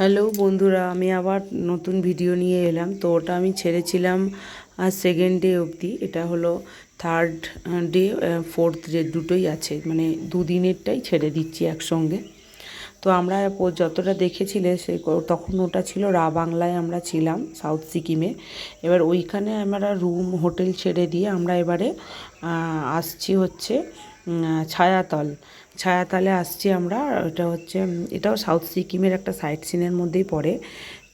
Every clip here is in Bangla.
হ্যালো বন্ধুরা, আমি আবার নতুন ভিডিও নিয়ে এলাম। তো ওটা আমি ছেড়েছিলাম আর সেকেন্ড ডে অবধি। এটা হলো থার্ড ডে ফোর্থ ডে দুটোই আছে। মানে দুদিনেরটাই ছেড়ে দিচ্ছি একসঙ্গে। তো আমরা যতটা দেখেছিলে সে তখন ওটা ছিল রা বাংলায় আমরা ছিলাম সাউথ সিকিমে। এবার ওইখানে আমরা রুম হোটেল ছেড়ে দিয়ে আমরা এবারে আসছি হচ্ছে ছায়াতল। ছায়াতলে আসছি আমরা। এটা হচ্ছে এটাও সাউথ সিকিমের একটা সাইট সিনের মধ্যেই পড়ে।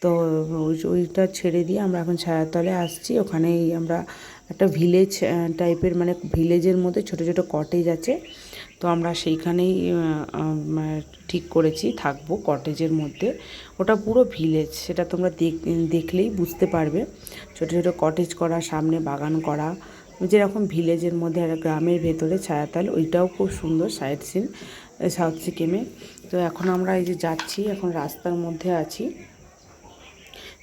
তো, ওই- ওইটা ছেড়ে দিয়ে আমরা এখন ছায়াতলে আসছি। ওখানেই আমরা একটা ভিলেজ টাইপের মানে ভিলেজের মধ্যে ছোট ছোট কটেজ আছে। তো আমরা সেইখানেই ঠিক করেছি, থাকব কটেজের মধ্যে। ওটা পুরো ভিলেজ, সেটা তোমরা দেখ, দেখলেই বুঝতে পারবে। ছোট ছোট কটেজ করা, সামনে বাগান করা। যেরকম ভিলেজের মধ্যে আর গ্রামের ভেতরে ছায়াতাল, ওইটাও খুব সুন্দর সাইড সিন সাউথ সিকিমে তো এখন আমরা এই যে যাচ্ছি, এখন রাস্তার মধ্যে আছি।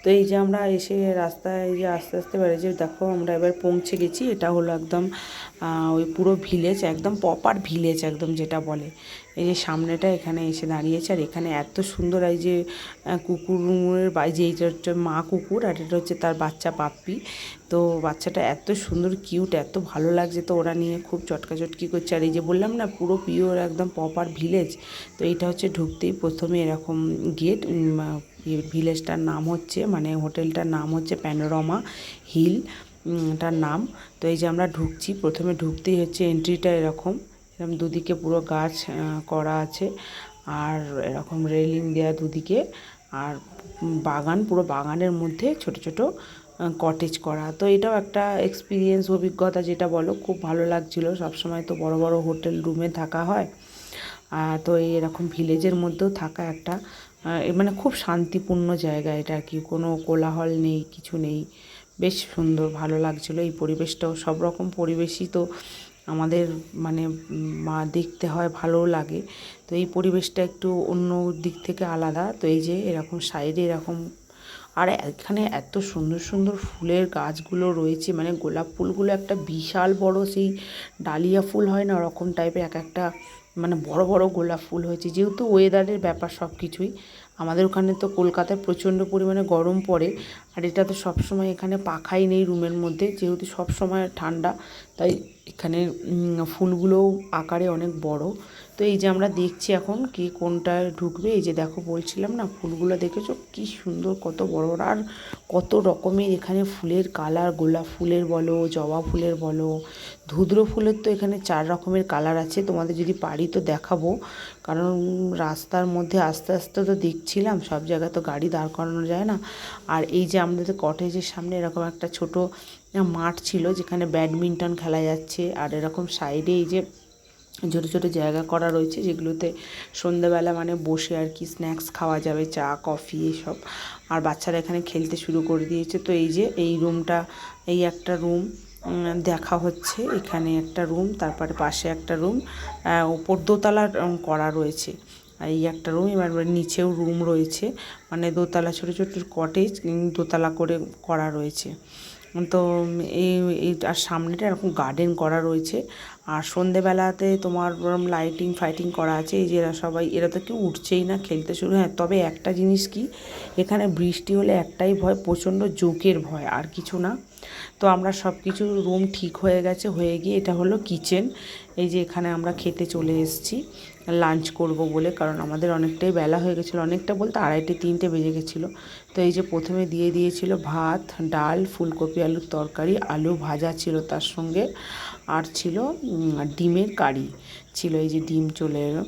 তো এই যে আমরা এসে রাস্তায় এই যে আস্তে আস্তে বেড়ে যে দেখো আমরা এবার পৌঁছে গেছি, এটা হলো একদম ওই পুরো ভিলেজ একদম প্রপার ভিলেজ একদম যেটা বলে। এই যে সামনেটা এখানে এসে দাঁড়িয়েছে, আর এখানে এত সুন্দর এই যে কুকুরের যে এইটা হচ্ছে মা কুকুর আর এটা হচ্ছে তার বাচ্চা পাপ্পি। তো বাচ্চাটা এত সুন্দর, কিউট, এত ভালো লাগছে তো ওরা নিয়ে খুব চটকাচটকি করছে। আর এই যে বললাম না, পুরো পিওর একদম প্রপার ভিলেজ তো এইটা হচ্ছে ঢুকতেই প্রথমে এরকম গেট ভিলেজটার নাম হচ্ছে মানে হোটেলটার নাম হচ্ছে প্যানোরামা হিল টার নাম। তো এই যে আমরা ঢুকছি, প্রথমে ঢুকতেই হচ্ছে এন্ট্রিটা এরকম। এরকম দুদিকে পুরো গাছ করা আছে। আর এরকম রেলিং দেওয়া দুদিকে। আর বাগান, পুরো বাগানের মধ্যে ছোট ছোট কটেজ করা। তো এটাও একটা এক্সপিরিয়েন্স অভিজ্ঞতা যেটা বলো, খুব ভালো লাগছিল। সবসময় তো বড় বড় হোটেল রুমে থাকা হয়। তো এরকম ভিলেজের মধ্যেও থাকা একটা মানে খুব শান্তিপূর্ণ জায়গা এটা আর কি। কোনো কোলাহল নেই, কিছু নেই। বেশ সুন্দর, ভালো লাগছিল। এই পরিবেশটাও সব রকম পরিবেশই তো আমাদের মানে মা দেখতে হয়, ভালোও লাগে। তো এই পরিবেশটা একটু অন্য দিক থেকে আলাদা। তো এই যে এরকম সাইডে এরকম, আর এখানে এত সুন্দর সুন্দর ফুলের গাছগুলো রয়েছে। মানে গোলাপ ফুলগুলো একটা বিশাল বড়, সেই ডালিয়া ফুল হয় না, ওরকম টাইপের এক একটা মানে বড় বড় গোলাপ ফুল হয়েছে। যেহেতু ওয়েদারের ব্যাপার সব কিছুই, আমাদের ওখানে তো কলকাতায় প্রচণ্ড পরিমাণে গরম পড়ে। আর এটা তো সবসময় এখানে পাখাই নেই রুমের মধ্যে, যেহেতু সবসময় ঠান্ডা, তাই এখানে ফুলগুলোও আকারে অনেক বড়। তো এই যে আমরা দেখছি এখন কি কোনটায় ঢুকবে, এই যে দেখো বলছিলাম না, ফুলগুলো দেখেছ? কি সুন্দর, কত বড় বড়। আর কত রকমের এখানে ফুলের কালার, গোলাপ ফুলের বলো, জবা ফুলের বলো, ধুদ্র ফুলের তো এখানে চার রকমের কালার আছে, তোমাদের যদি পারি তো দেখাবো। কারণ রাস্তার মধ্যে আস্তে আস্তে তো দেখছিলাম, সব জায়গায় তো গাড়ি দাঁড় করানো যায় না। আর এই যে আমাদের কটেজের সামনে এরকম একটা ছোট মাঠ ছিল যেখানে ব্যাডমিন্টন খেলা যাচ্ছে। আর এরকম সাইডে এই যে ছোটো ছোটো জায়গা করা রয়েছে যেগুলোতে সন্ধ্যাবেলা মানে বসে আর কি স্ন্যাক্স খাওয়া যাবে, চা, কফি এসব। আর বাচ্চারা এখানে খেলতে শুরু করে দিয়েছে। তো এই যে এই রুমটা, এই একটা রুম দেখা হচ্ছে। এখানে একটা রুম, তারপরে পাশে একটা রুম উপর দোতলা করা রয়েছে। এই একটা রুম, এবার নিচেও রুম রয়েছে। মানে দোতলা, ছোটো ছোটো কটেজ দোতলা করে করা রয়েছে। তো এই আর সামনেটা এরকম গার্ডেন করা রয়েছে। আর সন্ধেবেলাতে তোমার ওরম লাইটিং ফাইটিং করা আছে। এই যে এরা সবাই, এরা তো কেউ উঠছেই না খেলতে শুরু। হ্যাঁ তবে একটা জিনিস কি, এখানে বৃষ্টি হলে একটাই ভয়, প্রচণ্ড জোকের ভয়, আর কিছু না। তো আমরা সব কিছু রুম ঠিক হয়ে গেছে, হয়ে গিয়ে এটা হলো কিচেন এই যে এখানে আমরা খেতে চলে এসেছি। লাঞ্চ করব বলে, কারণ আমাদের অনেকটাই বেলা হয়ে গেছিল, অনেকটা বলতে আড়াইটে, তিনটে বেজে গেছিল। তো এই যে প্রথমে দিয়ে দিয়েছিল ভাত, ডাল, ফুলকপি, আলুর তরকারি, আলু ভাজা ছিল তার সঙ্গে, আর ছিল ডিমের কারি ছিল, এই যে ডিম চলে এলো।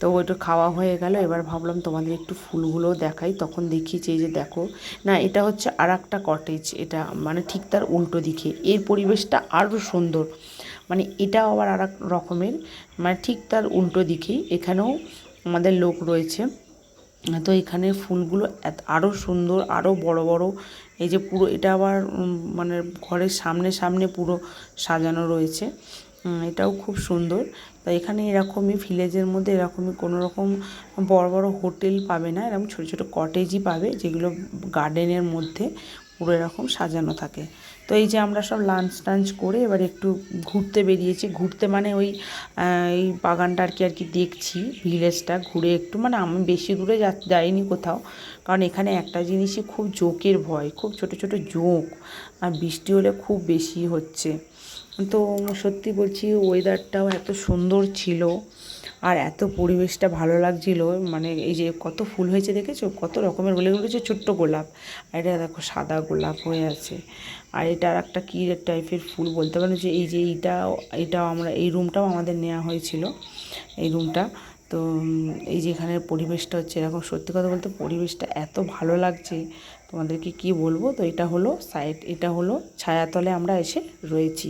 তো ওইটা খাওয়া হয়ে গেল, এবার ভাবলাম তোমাদের একটু ফুলগুলো দেখাই, তখন দেখিয়েছি এই যে দেখো, না, এটা হচ্ছে আর একটা কটেজ এটা মানে ঠিক তার উল্টো দিকে, এর পরিবেশটা আরও সুন্দর। মানে এটা আবার আর রকমের। মানে ঠিক তার উল্টো দিকেই। এখানেও আমাদের লোক রয়েছে। তো এখানে ফুলগুলো এত আরও সুন্দর আরও বড় বড়। এই যে পুরো এটা আবার মানে ঘরের সামনে সামনে পুরো সাজানো রয়েছে। এটাও খুব সুন্দর। তো এখানে এরকমই ভিলেজের মধ্যে এরকমই কোনো রকম বড় বড় হোটেল পাবে না। এরকম ছোটো ছোটো কটেজই পাবে যেগুলো গার্ডেনের মধ্যে। পুরো এরকম সাজানো থাকে। তো এই যে আমরা সব লাঞ্চ টাঞ্চ করে এবার একটু ঘুরতে বেরিয়েছি। ঘুরতে মানে ওই এই বাগানটা আর কি আর কি দেখছি। ভিলেজটা ঘুরে একটু মানে আমি বেশি দূরে যা, যাইনি কোথাও। কারণ এখানে একটা জিনিসই খুব জোকের ভয়, খুব ছোট ছোট জোঁক। আর বৃষ্টি হলে খুব বেশি হচ্ছে। তো সত্যি বলছি ওয়েদারটাও এত সুন্দর ছিল। আর এত পরিবেশটা ভালো লাগছিল মানে এই যে কত ফুল হয়েছে দেখেছ? কত রকমের গোলে উঠেছে ছোট্ট গোলাপ। আর এটা দেখো সাদা গোলাপ হয়ে আছে। আর এটা আর একটা কী টাইপের ফুল বলতে পারো যে, এই যে এইটা, এটাও আমরা, এই রুমটাও আমাদের নেওয়া হয়েছিল, এই রুমটা তো এই যে এখানের পরিবেশটা হচ্ছে এরকম সত্যি কথা বলতে পরিবেশটা এত ভালো লাগছে। তোমাদেরকে কি বলব? তো এটা হলো সাইড এটা হলো ছায়াতলে আমরা এসে রয়েছি।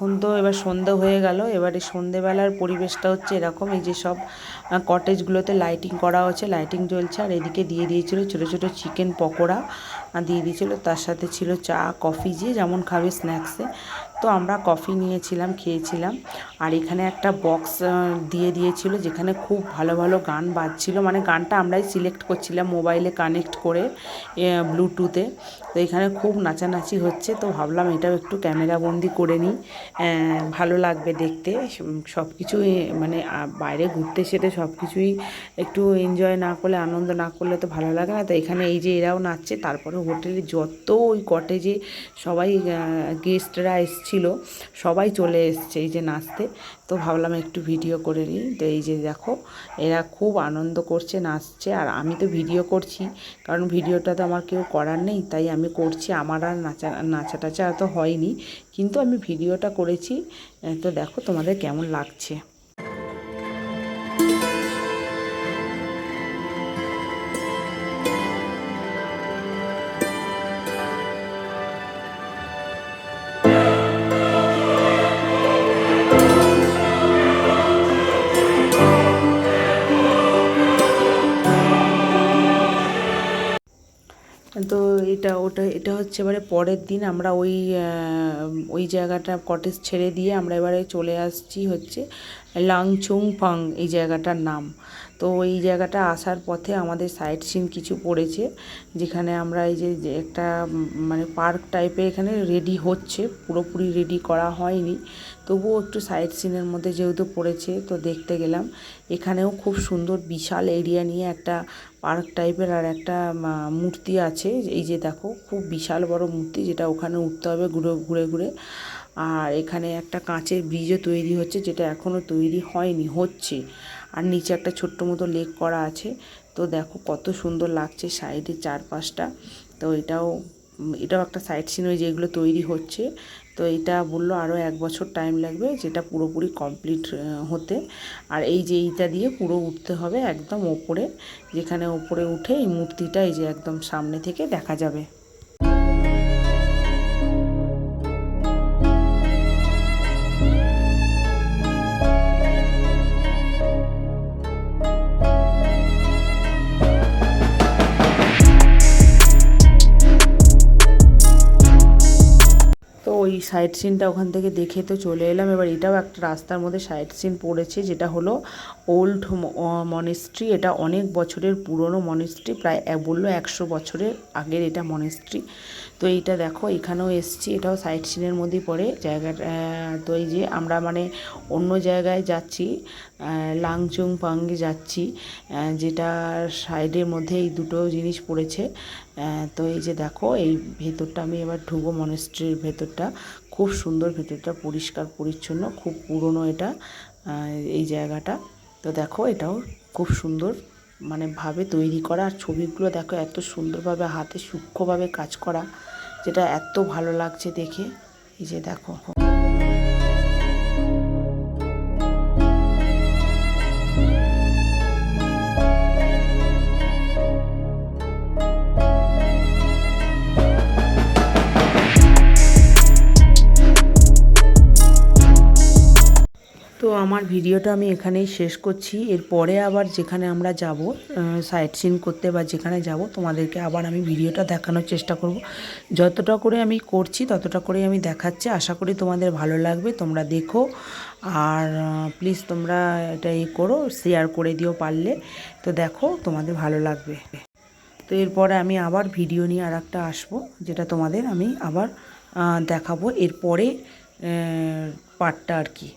তখন তো এবার সন্ধে হয়ে গেল, এবারে এই সন্ধেবেলার পরিবেশটা হচ্ছে এরকম, এই যে সব কটেজগুলোতে লাইটিং করা হচ্ছে লাইটিং জ্বলছে, আর এদিকে দিয়ে দিয়েছিল ছোটো ছোটো চিকেন পকোড়া দিয়ে দিয়েছিল, তার সাথে ছিল চা কফি যে যেমন খাবে স্ন্যাক্সে তো আমরা কফি নিয়েছিলাম, খেয়েছিলাম, আর এখানে একটা বক্স দিয়ে দিয়েছিল, যেখানে খুব ভালো ভালো গান বাজছিল মানে গানটা আমরাই সিলেক্ট করছিলাম মোবাইলে কানেক্ট করে ব্লুটুথে তো এখানে খুব নাচানাচি হচ্ছে, তো ভাবলাম এটাও একটু ক্যামেরা বন্দি করে নিই ভালো লাগবে দেখতে সব কিছুই মানে বাইরে ঘুরতে সেটে সব কিছুই একটু এনজয় না করলে, আনন্দ না করলে তো ভালো লাগে না। তো এখানে এই যে এরাও নাচছে তারপরে হোটেলে যত ওই কটেজে সবাই গেস্টরা এসছিল, সবাই চলে এসছে এই যে নাচতে। তো ভাবলাম একটু ভিডিও করে নিই। তো এই যে দেখো, এরা খুব আনন্দ করছে, নাচছে। আর আমি তো ভিডিও করছি, কারণ ভিডিওটা তো আমার কেউ করার নেই, তাই আমি করছি। আমার আর নাচা নাচা টাচা তো হয়নি, কিন্তু আমি ভিডিওটা করেছি। তো দেখো তোমাদের কেমন লাগছে। তো এটা, ওটা, এটা হচ্ছে এবারে পরের দিন আমরা ওই ওই জায়গাটা কটেজ ছেড়ে দিয়ে আমরা এবারে চলে আসছি হচ্ছে লাংচুং পাং এই জায়গাটার নাম। তো এই জায়গাটা আসার পথে আমাদের সাইট সিন কিছু পড়েছে, যেখানে আমরা এই যে একটা মানে পার্ক টাইপের এখানে রেডি হচ্ছে, পুরোপুরি রেডি করা হয়নি। তবুও একটু সাইট সিনের মধ্যে যেহেতু পড়েছে, তো দেখতে গেলাম। এখানেও খুব সুন্দর বিশাল এরিয়া নিয়ে একটা পার্ক টাইপের আর একটা মূর্তি আছে। এই যে দেখো, খুব বিশাল বড় মূর্তি, যেটা ওখানে উঠতে হবে ঘুরে ঘুরে ঘুরে। আর এখানে একটা কাঁচের ব্রিজও তৈরি হচ্ছে, যেটা এখনও তৈরি হয়নি, হচ্ছে। আর নিচে একটা ছোট্ট মতো লেক করা আছে। তো দেখো কত সুন্দর লাগছে সাইডে চারপাশটা। তো এটাও এটাও একটা সাইড সিন ওই যেগুলো তৈরি হচ্ছে। তো এটা বলল আরও এক বছর টাইম লাগবে, যেটা পুরোপুরি কমপ্লিট হতে। আর এই যে এইটা দিয়ে পুরো উঠতে হবে একদম ওপরে, যেখানে ওপরে উঠে এই মূর্তিটা এই যে একদম সামনে থেকে দেখা যাবে। ওই সাইড সিনটা ওখান থেকে দেখে তো চলে এলাম। এবার এটাও একটা রাস্তার মধ্যে সাইড সিন পড়েছে, যেটা হলো ওল্ড মনেস্ট্রি, এটা অনেক বছরের পুরনো মনেস্ট্রি, প্রায় বলল একশো বছরের আগের এটা মনেস্ট্রি। তো এইটা দেখো, এখানেও এসছি, এটাও সাইড সিনের মধ্যেই পড়ে জায়গাটা তো এই যে আমরা মানে অন্য জায়গায় যাচ্ছি লাংচুং পাঙ্গে যাচ্ছি যেটা সাইডের মধ্যে এই দুটো জিনিস পড়েছে। তো এই যে দেখো, এই ভেতরটা আমি এবার ঢুকবো মনেস্ট্রির ভেতরটা। খুব সুন্দর ভেতরটা, পরিষ্কার, পরিচ্ছন্ন, খুব পুরনো এটা এই জায়গাটা। তো দেখো এটাও খুব সুন্দর মানে ভাবে তৈরি করা আর ছবিগুলো দেখো এত সুন্দরভাবে হাতে সূক্ষ্মভাবে কাজ করা, যেটা এত ভালো লাগছে দেখে। এই যে দেখো। আমার ভিডিওটা আমি এখানেই শেষ করছি। এরপরে আবার যেখানে আমরা যাব সাইট সিন করতে বা যেখানে যাব, তোমাদেরকে আবার আমি ভিডিওটা দেখানোর চেষ্টা করব। যতটা করে আমি করছি, ততটা করে আমি দেখাচ্ছি। আশা করি তোমাদের ভালো লাগবে, তোমরা দেখো। আর প্লিজ তোমরা এটা ই করো শেয়ার করে দিও পারলে। তো দেখো, তোমাদের ভালো লাগবে। তো এরপরে আমি আবার ভিডিও নিয়ে আর একটা আসব, যেটা তোমাদের আমি আবার দেখাবো। এরপরে পার্টটা আর কি।